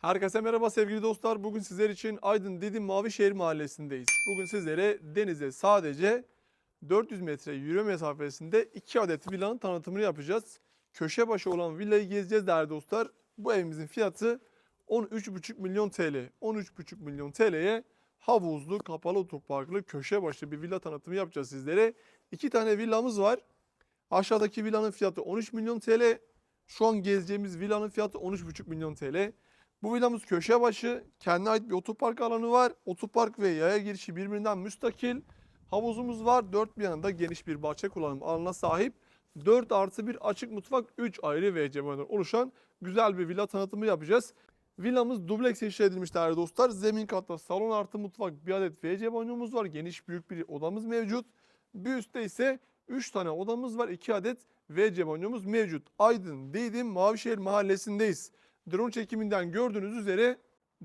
Herkese merhaba sevgili dostlar. Bugün sizler için Aydın Didim Mavişehir Mahallesi'ndeyiz. Bugün sizlere denize sadece 400 metre yürüme mesafesinde 2 adet villanın tanıtımını yapacağız. Köşe başı olan villayı gezeceğiz değerli dostlar. Bu evimizin fiyatı 13,5 milyon TL. 13,5 milyon TL'ye havuzlu, kapalı otoparklı, köşe başı bir villa tanıtımı yapacağız sizlere. İki tane villamız var. Aşağıdaki villanın fiyatı 13 milyon TL. Şu an gezeceğimiz villanın fiyatı 13,5 milyon TL. Bu villamız köşe başı, kendine ait bir otopark alanı var. Otopark ve yaya girişi birbirinden müstakil. Havuzumuz var. Dört bir yanında geniş bir bahçe kullanım alanına sahip. 4 artı bir açık mutfak, 3 ayrı banyodan oluşan güzel bir villa tanıtımı yapacağız. Villamız dubleks inşa edilmiş değerli dostlar. Zemin katta salon artı mutfak, bir adet WC banyomuz var. Geniş büyük bir odamız mevcut. Bir üstte ise 3 tane odamız var. 2 adet WC banyomuz mevcut. Aydın, Didim, Mavişehir mahallesindeyiz. Drone çekiminden gördüğünüz üzere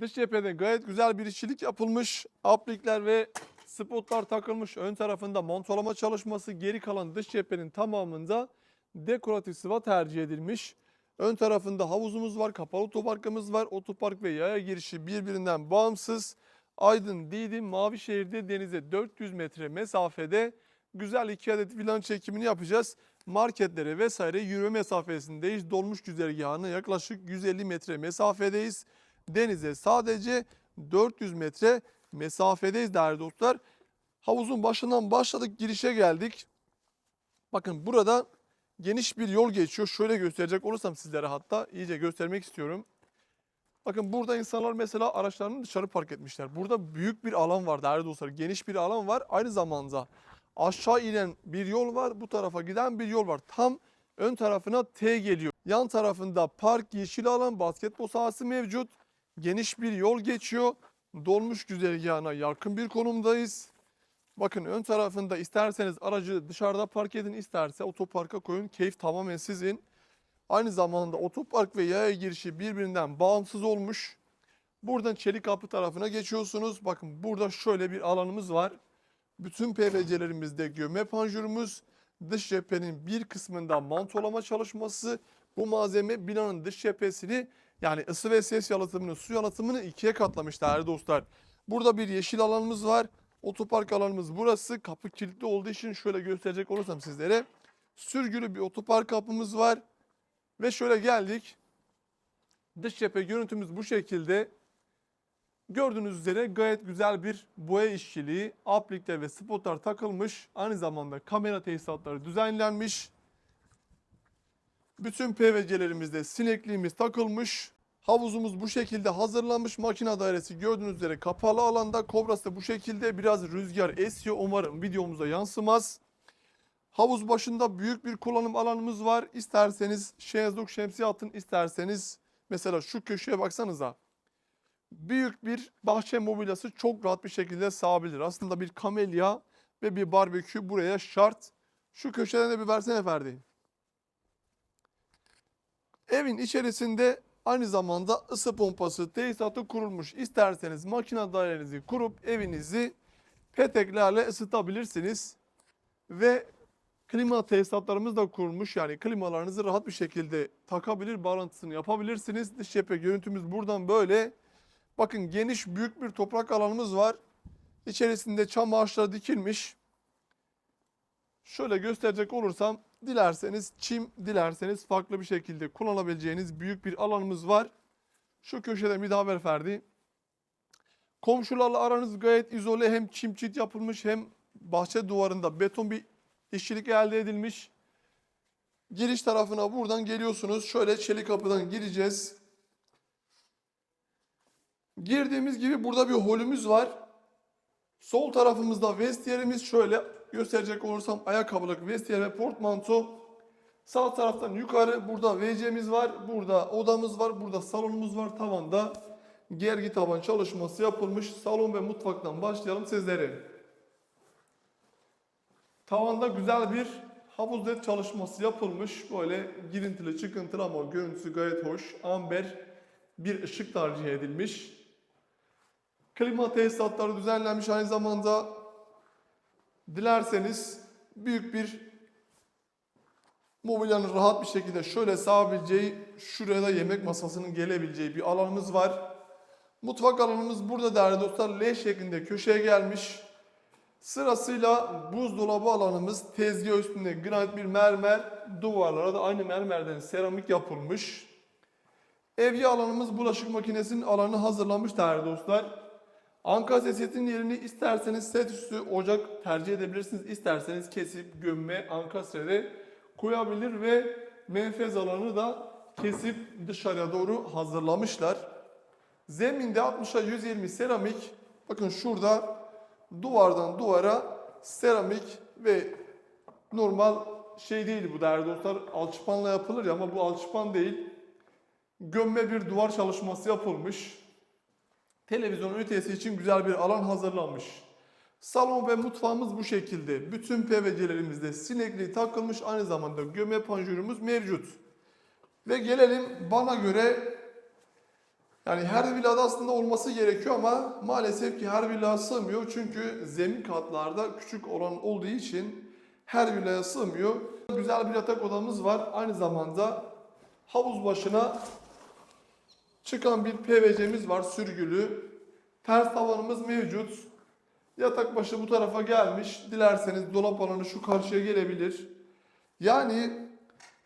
dış cephede gayet güzel bir işçilik yapılmış. Aplikler ve spotlar takılmış. Ön tarafında montolama çalışması, geri kalan dış cephenin tamamında dekoratif sıva tercih edilmiş. Ön tarafında havuzumuz var, kapalı otoparkımız var. Otopark ve yaya girişi birbirinden bağımsız. Aydın, Didim, Mavişehir'de denize 400 metre mesafede güzel iki adet villanın çekimini yapacağız. Marketlere vesaire yürüme mesafesindeyiz. Dolmuş güzergahına yaklaşık 150 metre mesafedeyiz. Denize sadece 400 metre mesafedeyiz değerli dostlar. Havuzun başından başladık girişe geldik. Bakın burada geniş bir yol geçiyor. Şöyle gösterecek olursam sizlere hatta iyice göstermek istiyorum. Bakın burada insanlar mesela araçlarını dışarı park etmişler. Burada büyük bir alan var değerli dostlar. Geniş bir alan var. Aynı zamanda aşağı inen bir yol var. Bu tarafa giden bir yol var. Tam ön tarafına T geliyor. Yan tarafında park, yeşil alan, basketbol sahası mevcut. Geniş bir yol geçiyor. Dolmuş güzergahına yakın bir konumdayız. Bakın ön tarafında isterseniz aracı dışarıda park edin, isterse otoparka koyun. Keyif tamamen sizin. Aynı zamanda otopark ve yaya girişi birbirinden bağımsız olmuş. Buradan çelik kapı tarafına geçiyorsunuz. Bakın burada şöyle bir alanımız var. Bütün PVC'lerimizde gömme panjurumuz, dış cephenin bir kısmında mantolama çalışması. Bu malzeme binanın dış cephesini yani ısı ve ses yalıtımını, su yalıtımını ikiye katlamış değerli dostlar. Burada bir yeşil alanımız var. Otopark alanımız burası. Kapı kilitli olduğu için şöyle gösterecek olursam sizlere. Sürgülü bir otopark kapımız var. Ve şöyle geldik. Dış cephe görüntümüz bu şekilde. Gördüğünüz üzere gayet güzel bir boya işçiliği, aplikler ve spotlar takılmış. Aynı zamanda kamera tesisatları düzenlenmiş. Bütün PVC'lerimizde sinekliğimiz takılmış. Havuzumuz bu şekilde hazırlanmış. Makine dairesi gördüğünüz üzere kapalı alanda. Kobrası da bu şekilde biraz rüzgar esiyor. Umarım videomuza yansımaz. Havuz başında büyük bir kullanım alanımız var. İsterseniz şezlong şemsiye atın, isterseniz mesela şu köşeye baksanıza. Büyük bir bahçe mobilyası çok rahat bir şekilde sığabilir. Aslında bir kamelya ve bir barbekü buraya şart. Şu köşeden de bir versene Ferdi. Evin içerisinde aynı zamanda ısı pompası tesisatı kurulmuş. İsterseniz makine dairenizi kurup evinizi peteklerle ısıtabilirsiniz. Ve klima tesisatlarımız da kurulmuş. Yani klimalarınızı rahat bir şekilde takabilir, bağlantısını yapabilirsiniz. Dış cephe görüntümüz buradan böyle. Bakın geniş büyük bir toprak alanımız var. İçerisinde çam ağaçları dikilmiş. Şöyle gösterecek olursam dilerseniz çim, dilerseniz farklı bir şekilde kullanabileceğiniz büyük bir alanımız var. Şu köşede bir daha ver Ferdi. Komşularla aranız gayet izole hem çim çit yapılmış hem bahçe duvarında beton bir işçilik elde edilmiş. Giriş tarafına buradan geliyorsunuz. Şöyle çelik kapıdan gireceğiz. Girdiğimiz gibi burada bir holümüz var. Sol tarafımızda vestiyerimiz şöyle gösterecek olursam ayakkabılık vestiyer ve portmanto. Sağ taraftan yukarı burada WC'miz var. Burada odamız var. Burada salonumuz var. Tavanda gergi taban çalışması yapılmış. Salon ve mutfaktan başlayalım sizlere. Tavanda güzel bir havuz led çalışması yapılmış. Böyle girintili çıkıntılı ama görüntüsü gayet hoş. Amber bir ışık tercih edilmiş. Klima tesisatları düzenlenmiş aynı zamanda dilerseniz büyük bir Mobilyanın rahat bir şekilde şöyle sığabileceği, şuraya da yemek masasının gelebileceği bir alanımız var. Mutfak alanımız burada değerli dostlar L şeklinde köşeye gelmiş. Sırasıyla buzdolabı alanımız tezgah üstünde granit bir mermer, duvarlara da aynı mermerden seramik yapılmış. Evye alanımız bulaşık makinesinin alanı hazırlanmış değerli dostlar. Ankara setin yerini isterseniz set üstü ocak tercih edebilirsiniz. İsterseniz kesip gömme ankastre koyabilir ve menfez alanı da kesip dışarıya doğru hazırlamışlar. Zeminde 60'a 120 seramik. Bakın şurada duvardan duvara seramik ve normal şey değil bu değerli dostlar. Alçıpanla yapılır ya ama bu alçıpan değil. Gömme bir duvar çalışması yapılmış. Televizyon ünitesi için güzel bir alan hazırlanmış. Salon ve mutfağımız bu şekilde. Bütün PVC'lerimizde sinekliği takılmış. Aynı zamanda gömme panjurumuz mevcut. Ve gelelim bana göre yani her villada aslında olması gerekiyor ama maalesef ki her villaya sığmıyor. Çünkü zemin katlarda küçük olan olduğu için her villaya sığmıyor. Güzel bir yatak odamız var. Aynı zamanda havuz başına çıkan bir PVC'miz var sürgülü. Ters tavanımız mevcut. Yatak başı bu tarafa gelmiş. Dilerseniz dolap alanı şu karşıya gelebilir. Yani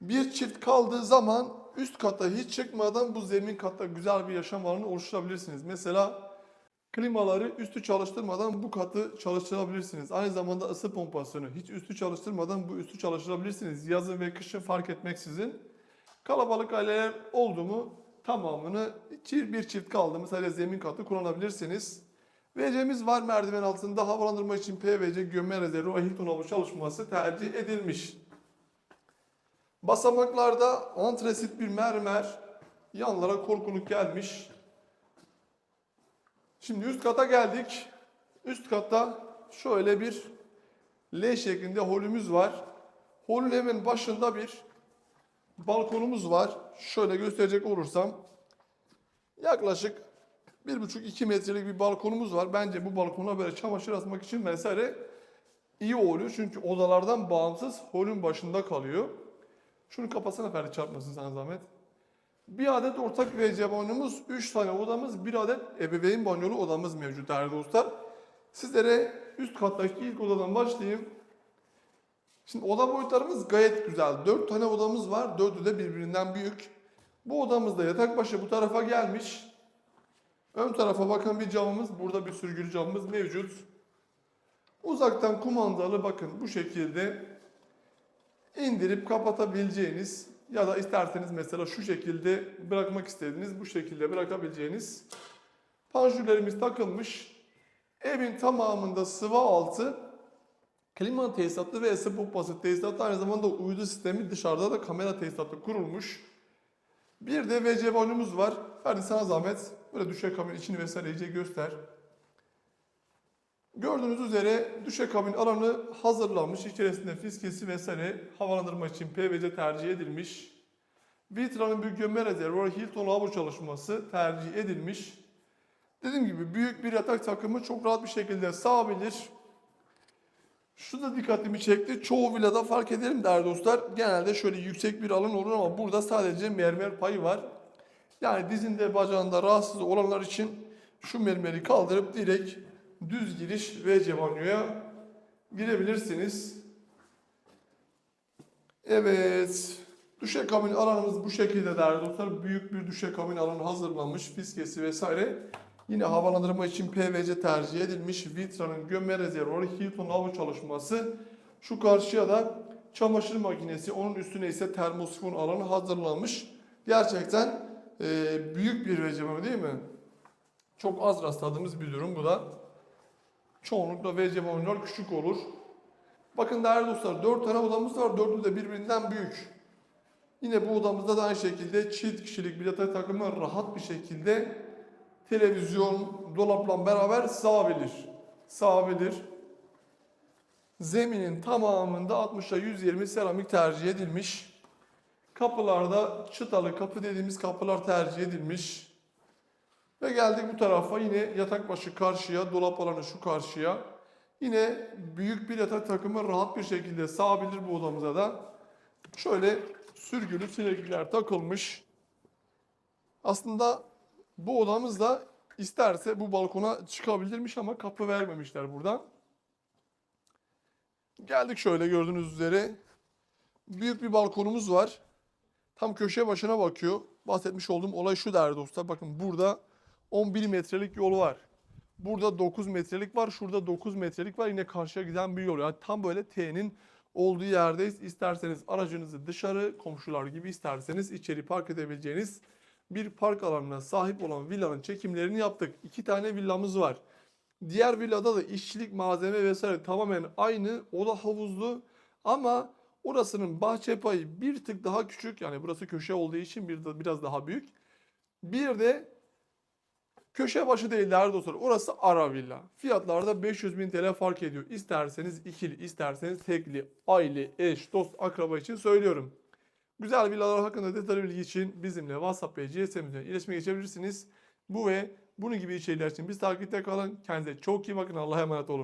bir çift kaldığı zaman üst kata hiç çıkmadan bu zemin katta güzel bir yaşam alanı oluşturabilirsiniz. Mesela klimaları üstü çalıştırmadan bu katı çalıştırabilirsiniz. Aynı zamanda ısı pompasını hiç üstü çalıştırmadan bu üstü çalıştırabilirsiniz. Yazın ve kışın fark etmeksizin. Kalabalık aileler oldu mu tamamını bir çift kaldı mı sadece zemin katı kullanabilirsiniz. VC'miz var merdiven altında havalandırma için PVC gömme rezervi ve Hilton havuzu çalışması tercih edilmiş. Basamaklarda antresit bir mermer yanlara korkuluk gelmiş. Şimdi üst kata geldik. Üst katta şöyle bir L şeklinde holümüz var. Holün hemen başında bir balkonumuz var. Şöyle gösterecek olursam yaklaşık 1,5-2 metrelik bir balkonumuz var. Bence bu balkona böyle çamaşır asmak için vesaire iyi oluyor. Çünkü odalardan bağımsız holün başında kalıyor. Şunu kapatsana Ferdi çarpmasın sana zahmet. Bir adet ortak WC banyomuz, 3 tane odamız, bir adet ebeveyn banyolu odamız mevcut değerli dostlar. Sizlere üst kattaki ilk odadan başlayayım. Şimdi oda boyutlarımız gayet güzel. 4 tane odamız var. Dördü de birbirinden büyük. Bu odamızda yatak başı bu tarafa gelmiş. Ön tarafa bakan bir camımız, burada bir sürgülü camımız mevcut. Uzaktan kumandalı bakın bu şekilde indirip kapatabileceğiniz ya da isterseniz mesela şu şekilde bırakmak istediğiniz bu şekilde bırakabileceğiniz panjurlerimiz takılmış. Evin tamamında sıva altı klima tesisatı ve ısı pompası tesisatı aynı zamanda uydu sistemi dışarıda da kamera tesisatı kurulmuş. Bir de WC banyomuz var. Hadi sana zahmet. Böyle düşekabin içini vesaire iyice göster. Gördüğünüz üzere düşekabin alanı hazırlanmış. İçerisinde fiskesi vesaire havalandırma için PVC tercih edilmiş. Vitra'nın bir gömme rezervuarı Hilton lavabo çalışması tercih edilmiş. Dediğim gibi büyük bir yatak takımı çok rahat bir şekilde sığabilir. Şu da dikkatimi çekti. Çoğu villada fark edelim değerli dostlar. Genelde şöyle yüksek bir alan olur ama burada sadece mermer payı var. Yani dizinde bacağında rahatsız olanlar için şu mermeri kaldırıp direkt düz giriş WC banyoya girebilirsiniz. Evet. Düşekabin alanımız bu şekilde değerli dostlar. Büyük bir düşekabin alanı hazırlanmış. Fiskesi vesaire. Yine havalandırma için PVC tercih edilmiş. Vitra'nın gömme rezervuarı Hilton hava çalışması. Şu karşıya da çamaşır makinesi. Onun üstüne ise termosifon alanı hazırlanmış. Gerçekten e, büyük bir VC değil mi? Çok az rastladığımız bir durum bu da. Çoğunlukla VC oyunlar küçük olur. Bakın değerli dostlar 4 tane odamız var. Dördü de birbirinden büyük. Yine bu odamızda da aynı şekilde çift kişilik bir yatak takımı rahat bir şekilde televizyon, dolapla beraber sığabilir. Sığabilir. Zeminin tamamında 60'a 120 seramik tercih edilmiş. Kapılarda çıtalı kapı dediğimiz kapılar tercih edilmiş. Ve geldik bu tarafa yine yatak başı karşıya, dolap alanı şu karşıya. Yine büyük bir yatak takımı rahat bir şekilde sığabilir bu odamıza da. Şöyle sürgülü sineklikler takılmış. Aslında bu odamız da isterse bu balkona çıkabilirmiş ama kapı vermemişler buradan. Geldik şöyle gördüğünüz üzere. Büyük bir balkonumuz var. Tam köşe başına bakıyor. Bahsetmiş olduğum olay şu değerli dostlar. Bakın burada 11 metrelik yol var. Burada 9 metrelik var. Şurada 9 metrelik var. Yine karşıya giden bir yol. Yani tam böyle T'nin olduğu yerdeyiz. İsterseniz aracınızı dışarı komşular gibi isterseniz içeri park edebileceğiniz bir park alanına sahip olan villanın çekimlerini yaptık. İki tane villamız var. Diğer villada da işçilik malzeme vesaire tamamen aynı. O da havuzlu ama orasının bahçe payı bir tık daha küçük. Yani burası köşe olduğu için bir de biraz daha büyük. Bir de köşe başı değil değerli dostlar. Orası ara villa. Fiyatlarda 500 bin TL fark ediyor. İsterseniz ikili, isterseniz tekli, aile, eş, dost, akraba için söylüyorum. Güzel villalar hakkında detaylı bilgi için bizimle WhatsApp ve GSM'den iletişime geçebilirsiniz. Bu ve bunun gibi içerikler için biz takipte kalın. Kendinize çok iyi bakın. Allah'a emanet olun.